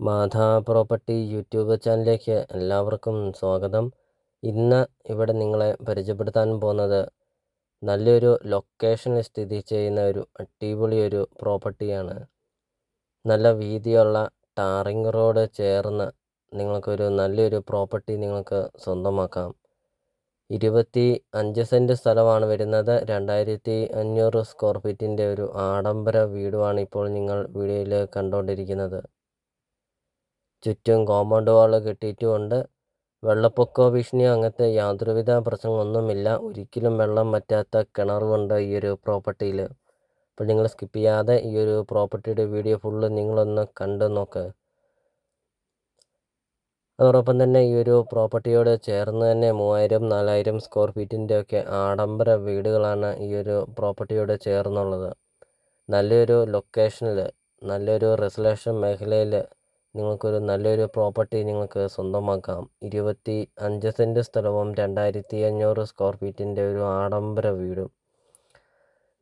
Madha property YouTube ചാനലിലേക്ക് എല്ലാവർക്കും സ്വാഗതം. ഇന്ന് ഇവിടെ നിങ്ങളെ പരിചയപ്പെടുത്താൻ പോകുന്നത് നല്ലൊരു ലൊക്കേഷനിൽ സ്ഥിതി ചെയ്യുന്ന ഒരു അടിപൊളി ഒരു പ്രോപ്പർട്ടിയാണ്. നല്ല വീതിയുള്ള ടാറിങ് റോഡ് ചേർന്ന് നിങ്ങൾക്കൊരു നല്ലൊരു പ്രോപ്പർട്ടി നിങ്ങൾക്ക് സ്വന്തമാക്കാം. ഇരുപത്തി അഞ്ച് സെന്റ് സ്ഥലമാണ് വരുന്നത്. രണ്ടായിരത്തി അഞ്ഞൂറ് സ്ക്വയർ ഫീറ്റിന്റെ ഒരു ആഡംബര വീടുമാണ് ഇപ്പോൾ നിങ്ങൾ വീഡിയോയിൽ കണ്ടുകൊണ്ടിരിക്കുന്നത്. ചുറ്റും കോമ്പൗണ്ട് വാൾ കെട്ടിയിട്ടുമുണ്ട്. വെള്ളപ്പൊക്കമോ ഭീഷണിയോ അങ്ങനത്തെ യാതൊരുവിധ പ്രശ്നങ്ങളൊന്നുമില്ല. ഒരിക്കലും വെള്ളം വറ്റാത്ത കിണറുമുണ്ട് ഈ ഒരു പ്രോപ്പർട്ടിയിൽ അപ്പോൾ നിങ്ങൾ സ്കിപ്പ് ചെയ്യാതെ ഈ ഒരു പ്രോപ്പർട്ടിയുടെ വീഡിയോ ഫുള്ള് നിങ്ങളൊന്ന് കണ്ടു നോക്ക്. അതോടൊപ്പം തന്നെ ഈ ഒരു പ്രോപ്പർട്ടിയോട് ചേർന്ന് തന്നെ മൂവായിരം നാലായിരം സ്ക്വയർ ഫീറ്റിന്റെ ഒക്കെ ആഡംബര വീടുകളാണ് ഈ ഒരു പ്രോപ്പർട്ടിയോട് ചേർന്നുള്ളത്. നല്ലൊരു ലൊക്കേഷനിൽ നല്ലൊരു റെസലേഷൻ മേഖലയിൽ നിങ്ങൾക്കൊരു നല്ലൊരു പ്രോപ്പർട്ടി നിങ്ങൾക്ക് സ്വന്തമാക്കാം. ഇരുപത്തി അഞ്ച് സെന്റ് സ്ഥലവും രണ്ടായിരത്തി അഞ്ഞൂറ് സ്ക്വയർ ഫീറ്റിന്റെ ഒരു ആഡംബര വീടും.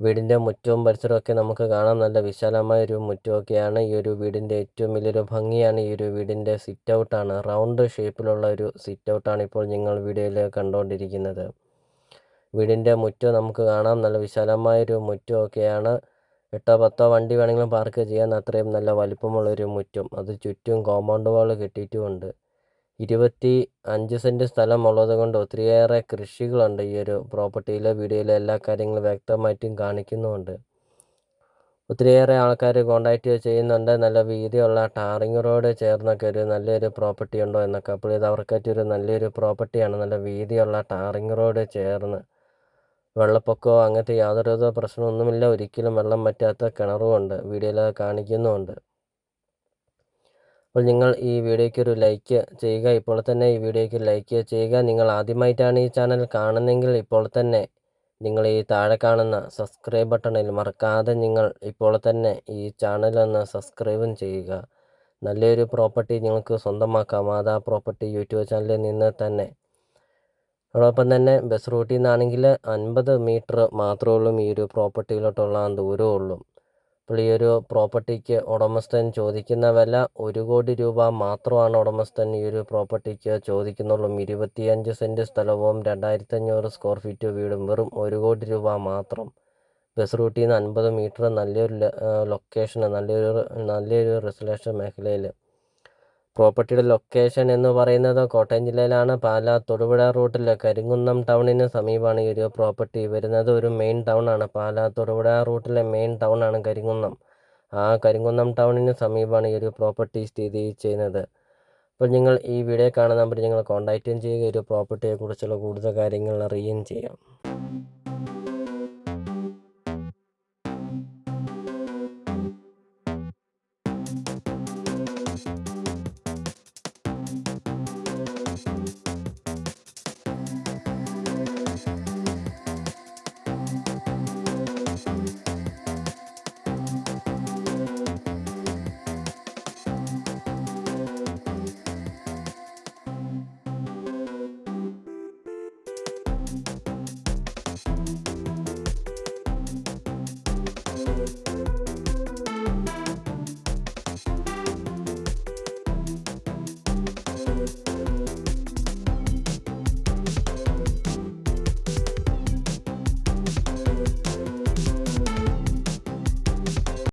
വീടിന്റെ മുറ്റവും പരിസരമൊക്കെ നമുക്ക് കാണാം. നല്ല വിശാലമായ ഒരു മുറ്റമൊക്കെയാണ് ഈ ഒരു വീടിന്റെ ഏറ്റവും വലിയൊരു ഭംഗിയാണ്. ഈ ഒരു വീടിന്റെ സിറ്റ് ഔട്ടാണ് റൗണ്ട് ഷേപ്പിലുള്ള ഒരു സിറ്റ് ഔട്ടാണ് ഇപ്പോൾ നിങ്ങൾ വീഡിയോയിൽ കണ്ടുകൊണ്ടിരിക്കുന്നത്. വീടിന്റെ മുറ്റം നമുക്ക് കാണാം. നല്ല വിശാലമായൊരു മുറ്റമൊക്കെയാണ്. എട്ടോ പത്തോ വണ്ടി വേണമെങ്കിലും പാർക്ക് ചെയ്യാൻ അത്രയും നല്ല വലിപ്പമുള്ളൊരു മുറ്റം. അത് ചുറ്റും കോമ്പൗണ്ട് വാൾ കെട്ടിയിട്ടുമുണ്ട്. ഇരുപത്തി അഞ്ച് സെന്റ് സ്ഥലം ഉള്ളത് കൊണ്ട് ഒത്തിരിയേറെ കൃഷികളുണ്ട് ഈ ഒരു പ്രോപ്പർട്ടിയിലെ വീഡിയോയിലെ എല്ലാ കാര്യങ്ങളും വ്യക്തമായിട്ടും കാണിക്കുന്നുമുണ്ട്. ഒത്തിരിയേറെ ആൾക്കാർ കോണ്ടാക്റ്റ് ചെയ്യുന്നുണ്ട്. നല്ല വീതിയുള്ള ടാറിങ് റോഡ് ചേർന്നൊക്കെ ഒരു നല്ലൊരു പ്രോപ്പർട്ടി ഉണ്ടോ എന്നൊക്കെ. അപ്പോൾ ഇത് അവർക്കായിട്ടൊരു നല്ലൊരു പ്രോപ്പർട്ടിയാണ്. നല്ല വീതിയുള്ള ടാറിങ് റോഡ് ചേർന്ന് വെള്ളപ്പൊക്കമോ അങ്ങനത്തെ യാതൊരു പ്രശ്നമൊന്നുമില്ല. ഒരിക്കലും വെള്ളം വറ്റാത്ത കിണറുമുണ്ട് വീഡിയോയിൽ കാണിക്കുന്നുമുണ്ട്. അപ്പോൾ നിങ്ങൾ ഈ വീഡിയോയ്ക്ക് ഒരു ലൈക്ക് ചെയ്യുക. ഇപ്പോൾ തന്നെ ഈ വീഡിയോയ്ക്ക് ലൈക്ക് ചെയ്യുക. നിങ്ങൾ ആദ്യമായിട്ടാണ് ഈ ചാനൽ കാണുന്നതെങ്കിൽ ഇപ്പോൾ തന്നെ നിങ്ങൾ ഈ താഴെ കാണുന്ന സബ്സ്ക്രൈബ് ബട്ടണിൽ മറക്കാതെ നിങ്ങൾ ഇപ്പോൾ തന്നെ ഈ ചാനലൊന്ന് സബ്സ്ക്രൈബും ചെയ്യുക. നല്ലൊരു പ്രോപ്പർട്ടി നിങ്ങൾക്ക് സ്വന്തമാക്കാം. മാതാ പ്രോപ്പർട്ടി യൂട്യൂബ് ചാനലിൽ നിന്ന് തന്നെ അതോടൊപ്പം തന്നെ ബസ് റൂട്ടിൽ നിന്നാണെങ്കിൽ അൻപത് മീറ്റർ മാത്രമേ ഉള്ളൂ. ഈ ഒരു പ്രോപ്പർട്ടിയിലോട്ടുള്ള ദൂരമുള്ളൂ അപ്പോൾ ഈ ഒരു പ്രോപ്പർട്ടിക്ക് ഉടമസ്ഥൻ ചോദിക്കുന്ന വില ഒരു കോടി രൂപ മാത്രമാണ് ഉടമസ്ഥൻ ഈ ഒരു പ്രോപ്പർട്ടിക്ക് ചോദിക്കുന്നുള്ളൂ. ഇരുപത്തിയഞ്ച് സെന്റ് സ്ഥലവും രണ്ടായിരത്തി അഞ്ഞൂറ് സ്ക്വയർ ഫീറ്റ് വീടും വെറും ഒരു കോടി രൂപ മാത്രം. ബസ് റൂട്ടിൽ നിന്ന് അൻപത് മീറ്റർ നല്ലൊരു ലൊക്കേഷൻ നല്ലൊരു നല്ലൊരു റെസിഡൻഷ്യൽ മേഖലയിൽ പ്രോപ്പർട്ടിയുടെ ലൊക്കേഷൻ എന്ന് പറയുന്നത് കോട്ടയം ജില്ലയിലാണ്. പാലാ തൊടുപുഴ റൂട്ടിൽ കരിങ്കുന്നം ടൗണിന് സമീപമാണ് ഈ ഒരു പ്രോപ്പർട്ടി. വരുന്നത് ഒരു മെയിൻ ടൗൺ ആണ് പാലാ തൊടുപുഴ റൂട്ടിലെ മെയിൻ ടൗൺ ആണ് കരിങ്കുന്നം. ആ കരിങ്കുന്നം ടൗണിന് സമീപമാണ് ഈ ഒരു പ്രോപ്പർട്ടി സ്ഥിതി ചെയ്യുന്നത്. അപ്പോൾ നിങ്ങൾ ഈ വീഡിയോ കാണുന്ന നമ്പർ നിങ്ങൾ കോൺടാക്റ്റും ചെയ്യുക. ഒരു പ്രോപ്പർട്ടിയെക്കുറിച്ചുള്ള കൂടുതൽ കാര്യങ്ങൾ അറിയുകയും ചെയ്യാം.